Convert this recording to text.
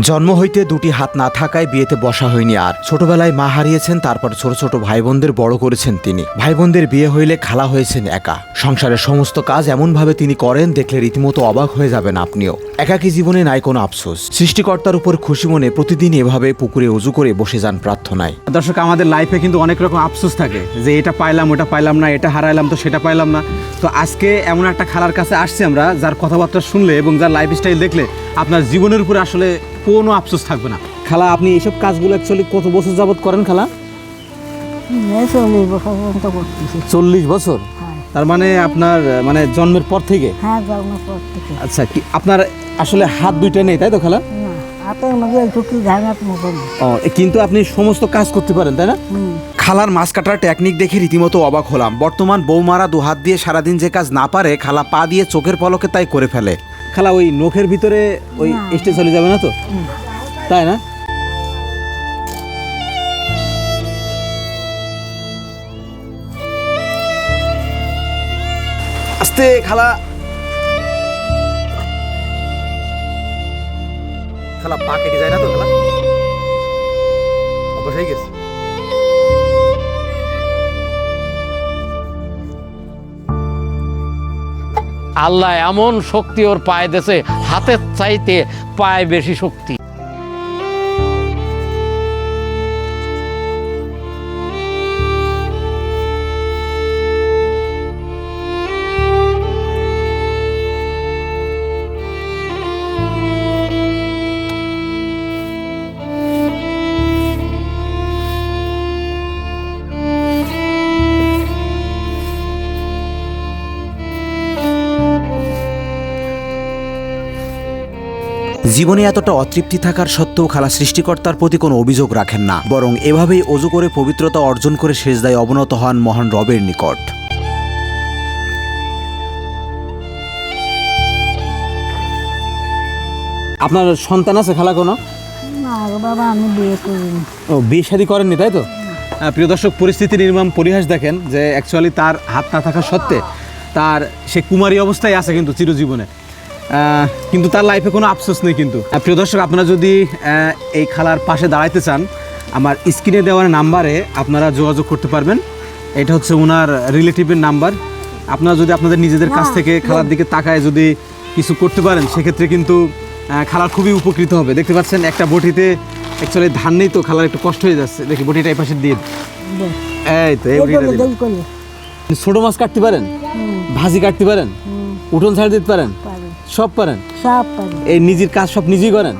জন্ম হইতে দুটি হাত না থাকায় বিয়েতে বসা হয়নি আর। ছোটবেলায় মা হারিয়েছেন, তারপর ছোট ছোট ভাই বোনদের বড় করেছেন তিনি। ভাই বোনদের বিয়ে হইলে খালা হয়েছেন একা। সংসারের সমস্ত কাজ এমনভাবে তিনি করেন, দেখলে রীতিমতো অবাক হয়ে যাবেন আপনিও। একাকী জীবনে নাই কোনো আফসোস। সৃষ্টিকর্তার উপর খুশি মনে প্রতিদিন এভাবে পুকুরে উজু করে বসে যান প্রার্থনায়। দর্শক, আমাদের লাইফে কিন্তু অনেক রকম আফসোস থাকে, যে এটা পাইলাম, ওটা পাইলাম না, এটা হারাইলাম তো সেটা পাইলাম না। তো আজকে এমন একটা খালার কাছে আসছি আমরা, যার কথাবার্তা শুনলে এবং যার লাইফস্টাইল দেখলে আপনার জীবনের উপরে আসলে কোনো আফসোস থাকবে না। খালা আপনি এইসব কাজগুলো অ্যাকচুয়ালি কত বছর যাবত করেন খালা? চল্লিশ বছর পর্যন্ত করতেছি। চল্লিশ বছর? হ্যাঁ। তার মানে আপনার মানে জন্মের পর থেকে? হ্যাঁ জন্মের পর থেকে। আচ্ছা কি আপনার আসলে হাত দুইটা নেই তাই তো খালা? কিন্তু আপনি সমস্ত কাজ করতে পারেন তাই না? খালার মাছ কাটার টেকনিক দেখে রীতিমতো অবাক হলাম। বর্তমান বৌমারা দু হাত দিয়ে সারাদিন যে কাজ না পারে খালা পা দিয়ে চোখের পলকে তাই করে ফেলে। খালা ওই নখের ভিতরে ওই না। স্টে চলে যাবে না তো? তাই না? আস্তে খালা। খালা পা কেটে যায় না তো খালা? অবশ্য হয়ে গেছে। আল্লাহ এমন শক্তি ওর পায়ে দেশে হাতের চাইতে পায়ে বেশি শক্তি। জীবনে এতটা অতৃপ্তি থাকার সত্ত্বেও খালা সৃষ্টিকর্তার প্রতি কোনো অভিযোগ রাখেন না বরং এভাবেই অজু করে পবিত্রতা অর্জন করে শেষদায় অবনত হন মহান রবের নিকট। আপনার সন্তান আছে খালা কোনো? বাবা আমি বিয়ে করিনি। ও বিয়ে শাদী করেননি তাই তো? প্রিয় দর্শক পরিস্থিতি নির্মম পরিহাস দেখেন যে অ্যাকচুয়ালি তার হাত না থাকা সত্ত্বে তার সে কুমারী অবস্থায় আছে কিন্তু চিরজীবনে। কিন্তু তার লাইফে কোনো আফসোস নেই কিন্তু। প্রিয় দর্শক আপনারা যদি এই খালার পাশে দাঁড়াইতে চান আমার স্ক্রিনে দেওয়ার নাম্বারে আপনারা যোগাযোগ করতে পারবেন। এটা হচ্ছে ওনার রিলেটিভের নাম্বার। আপনারা যদি আপনাদের নিজেদের কাছ থেকে খালার দিকে তাকায় যদি কিছু করতে পারেন সেক্ষেত্রে কিন্তু খালার খুবই উপকৃত হবে। দেখতে পাচ্ছেন একটা বটিতে অ্যাকচুয়ালি ধান নেই তো খালার একটু কষ্ট হয়ে যাচ্ছে। দেখি বটিটা এই পাশে দিয়ে এই তো এই ছোট মাছ কাটতে পারেন? ভাজি কাটতে পারেন? উঠোন ছাড় দিতে পারেন? পারি সব পারেন সব পারি এই নিজের কাজ সব নিজেই করেন?